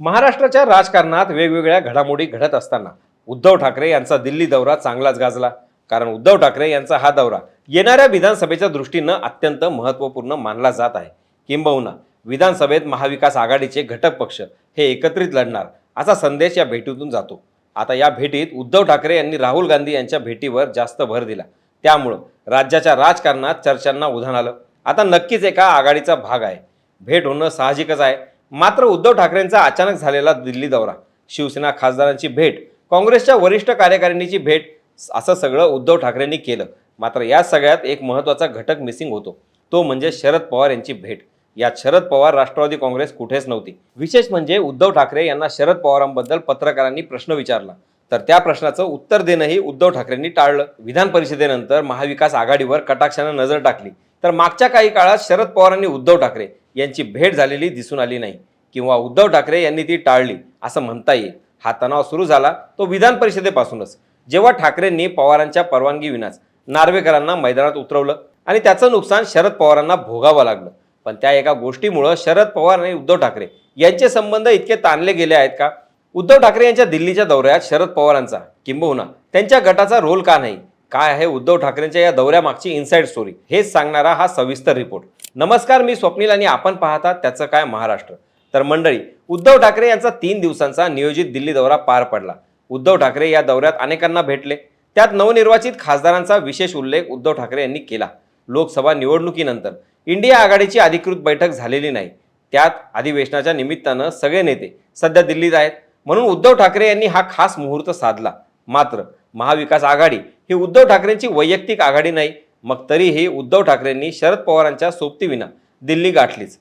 महाराष्ट्राच्या राजकारणात वेगवेगळ्या घडामोडी घडत असताना उद्धव ठाकरे यांचा दिल्ली दौरा चांगलाच गाजला. कारण उद्धव ठाकरे यांचा हा दौरा येणाऱ्या विधानसभेच्या दृष्टीनं अत्यंत महत्त्वपूर्ण मानला जात आहे. किंबहुना विधानसभेत महाविकास आघाडीचे घटक पक्ष हे एकत्रित लढणार असा संदेश या भेटीतून जातो. आता या भेटीत उद्धव ठाकरे यांनी राहुल गांधी यांच्या भेटीवर जास्त भर दिला. त्यामुळं राज्याच्या राजकारणात चर्चांना उधाण आलं. आता नक्कीच एका आघाडीचा भाग आहे. भेट होणं साहजिकच आहे. मात्र उद्धव ठाकरेंचा अचानक झालेला दिल्ली दौरा शिवसेना खासदारांची भेट काँग्रेसच्या वरिष्ठ कार्यकारिणीची भेट असं सगळं उद्धव ठाकरेंनी केलं. मात्र या सगळ्यात एक महत्त्वाचा घटक मिसिंग होतो. तो म्हणजे शरद पवार यांची भेट. यात शरद पवार राष्ट्रवादी काँग्रेस कुठेच नव्हती. विशेष म्हणजे उद्धव ठाकरे यांना शरद पवारांबद्दल पत्रकारांनी प्रश्न विचारला. तर त्या प्रश्नाचं उत्तर देणंही उद्धव ठाकरेंनी टाळलं. विधान परिषदेनंतर महाविकास आघाडीवर कटाक्षानं नजर टाकली. तर मागच्या काही काळात शरद पवारांनी उद्धव ठाकरे यांची भेट झालेली दिसून आली नाही. किंवा उद्धव ठाकरे यांनी ती टाळली असं म्हणता येईल. हा तणाव सुरू झाला तो विधान परिषदेपासूनच. जेव्हा ठाकरेंनी पवारांच्या परवानगीविनाच नार्वेकरांना मैदानात उतरवलं आणि त्याचं नुकसान शरद पवारांना भोगावं लागलं. पण त्या एका गोष्टीमुळं शरद पवार आणि उद्धव ठाकरे यांचे संबंध इतके ताणले गेले आहेत का? उद्धव ठाकरे यांच्या दिल्लीच्या दौऱ्यात शरद पवारांचा किंबहुना. त्यांच्या गटाचा रोल का नाही? काय आहे उद्धव ठाकरेंच्या या दौऱ्यामागची इनसाइड स्टोरी हेच सांगणारा हा सविस्तर रिपोर्ट नमस्कार मी स्वप्नील आणि आपण पाहता त्याचं काय महाराष्ट्र. तर मंडळी उद्धव ठाकरे यांचा तीन दिवसांचा नियोजित दिल्ली दौरा पार पडला. उद्धव ठाकरे या दौऱ्यात अनेकांना भेटले. त्यात नवनिर्वाचित खासदारांचा विशेष उल्लेख उद्धव ठाकरे यांनी केला. लोकसभा निवडणुकीनंतर इंडिया आघाडीची अधिकृत बैठक झालेली नाही. त्यात अधिवेशनाच्या निमित्तानं सगळे नेते सध्या दिल्लीत आहेत. म्हणून उद्धव ठाकरे यांनी हा खास मुहूर्त साधला. मात्र महाविकास आघाडी ही उद्धव ठाकरेंची वैयक्तिक आघाडी नाही मग तरीही उद्धव ठाकरेंनी शरद पवारांच्या सोबतीविना दिल्ली गाठलीच.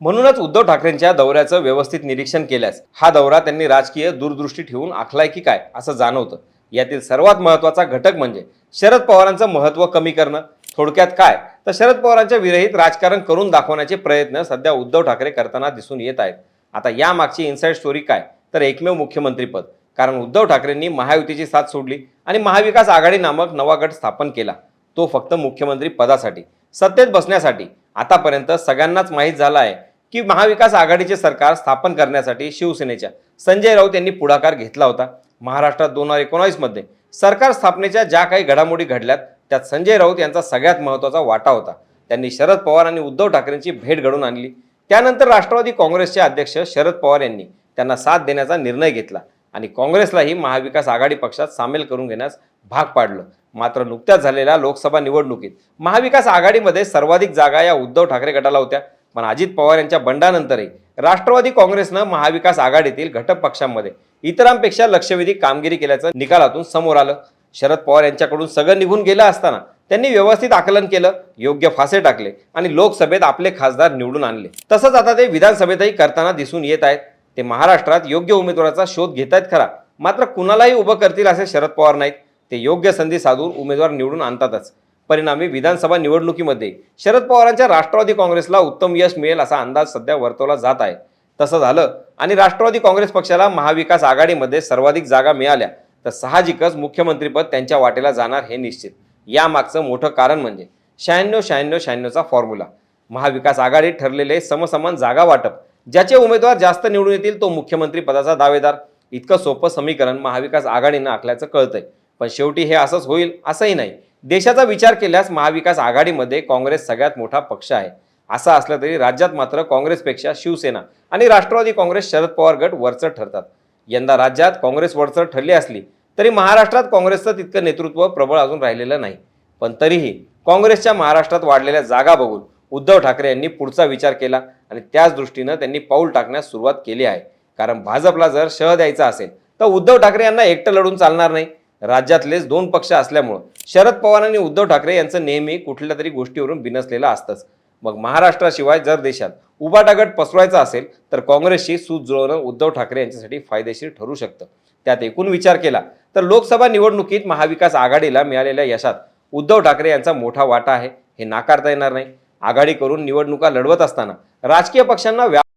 म्हणूनच उद्धव ठाकरेंच्या दौऱ्याचं व्यवस्थित निरीक्षण केल्यास हा दौरा त्यांनी राजकीय दूरदृष्टी ठेवून आखलाय की काय असं जाणवतं. यातील सर्वात महत्त्वाचा घटक म्हणजे शरद पवारांचं महत्त्व कमी करणं. थोडक्यात काय? तर शरद पवारांच्या विरहित राजकारण करून दाखवण्याचे प्रयत्न सध्या उद्धव ठाकरे करताना दिसून येत आहेत. आता यामागची इन्साईड स्टोरी काय? तर एकमेव मुख्यमंत्रीपद कारण उद्धव ठाकरेंनी महायुतीची साथ सोडली आणि महाविकास आघाडी नामक नवा गट स्थापन केला. तो फक्त मुख्यमंत्री पदासाठी सत्तेत बसण्यासाठी. आतापर्यंत सगळ्यांनाच माहीत झाला आहे की महाविकास आघाडीचे सरकार स्थापन करण्यासाठी शिवसेनेच्या संजय राऊत यांनी पुढाकार घेतला होता. महाराष्ट्रात दोन हजार एकोणावीसमध्ये सरकार स्थापनेच्या ज्या काही घडामोडी घडल्यात त्यात संजय राऊत यांचा सगळ्यात महत्त्वाचा वाटा होता. त्यांनी शरद पवार आणि उद्धव ठाकरेंची भेट घडून आणली. त्यानंतर राष्ट्रवादी काँग्रेसचे अध्यक्ष शरद पवार यांनी त्यांना साथ देण्याचा निर्णय घेतला आणि काँग्रेसलाही महाविकास आघाडी पक्षात सामील करून घेण्यास भाग पाडलं. मात्र नुकत्याच झालेल्या लोकसभा निवडणुकीत महाविकास आघाडीमध्ये सर्वाधिक जागा या उद्धव ठाकरे गटाला होत्या. पण अजित पवार यांच्या बंडानंतरही राष्ट्रवादी काँग्रेसनं महाविकास आघाडीतील घटक पक्षांमध्ये इतरांपेक्षा लक्षवेधी कामगिरी केल्याचं निकालातून समोर आलं. शरद पवार यांच्याकडून सगळं निघून गेलं असताना त्यांनी व्यवस्थित आकलन केलं योग्य फासे टाकले आणि लोकसभेत आपले खासदार निवडून आणले. तसंच आता ते विधानसभेतही करताना दिसून येत आहेत. ते महाराष्ट्रात योग्य उमेदवाराचा शोध घेत आहेत खरा. मात्र कुणालाही उभं करतील असे शरद पवार नाहीत. ते योग्य संधी साधून उमेदवार निवडून आणतातच. परिणामी विधानसभा निवडणुकीमध्ये शरद पवारांच्या राष्ट्रवादी काँग्रेसला उत्तम यश मिळेल असा अंदाज सध्या वर्तवला जात आहे. तसं झालं आणि राष्ट्रवादी काँग्रेस पक्षाला महाविकास आघाडीमध्ये सर्वाधिक जागा मिळाल्या तर साहजिकच मुख्यमंत्रीपद त्यांच्या वाटेला जाणार हे निश्चित. यामागचं मोठं कारण म्हणजे शहाण्णव शहाण्णव शहाण्णवचा फॉर्म्युला. महाविकास आघाडीत ठरलेले समसमान जागा वाटप. ज्याचे उमेदवार जास्त निवडून येतील तो मुख्यमंत्री पदाचा दावेदार. इतकं सोपं समीकरण महाविकास आघाडीनं आखल्याचं कळतंय. पण शेवटी हे असंच होईल असंही नाही. देशाचा विचार केल्यास महाविकास आघाडीमध्ये काँग्रेस सगळ्यात मोठा पक्ष आहे. असं असलं तरी राज्यात मात्र काँग्रेसपेक्षा शिवसेना आणि राष्ट्रवादी काँग्रेस शरद पवार गट वरचढ ठरतात. यंदा राज्यात काँग्रेस वरचढ ठरली असली तरी महाराष्ट्रात काँग्रेसचं तितकं नेतृत्व प्रबळ अजून राहिलेलं नाही. पण तरीही काँग्रेसच्या महाराष्ट्रात वाढलेल्या जागा बघून उद्धव ठाकरे यांनी पुढचा विचार केला आणि त्याच दृष्टीनं त्यांनी पाऊल टाकण्यास सुरुवात केली आहे. कारण भाजपला जर शह द्यायचा असेल तर उद्धव ठाकरे यांना एकटं लढून चालणार नाही. राज्यातलेच दोन पक्ष असल्यामुळं शरद पवार आणि उद्धव ठाकरे यांचं नेहमी कुठल्या तरी गोष्टीवरून बिनसलेलं असतंच. मग महाराष्ट्राशिवाय जर देशात उबाटागट पसरवायचा असेल तर काँग्रेसशी सूत जुळवणं उद्धव ठाकरे यांच्यासाठी फायदेशीर ठरू शकतं. त्यात एकूण विचार केला तर लोकसभा निवडणुकीत महाविकास आघाडीला मिळालेल्या यशात उद्धव ठाकरे यांचा मोठा वाटा आहे हे नाकारता येणार नाही. आघाडी करून निवडणुका लढवत असताना राजकीय पक्षांना व्या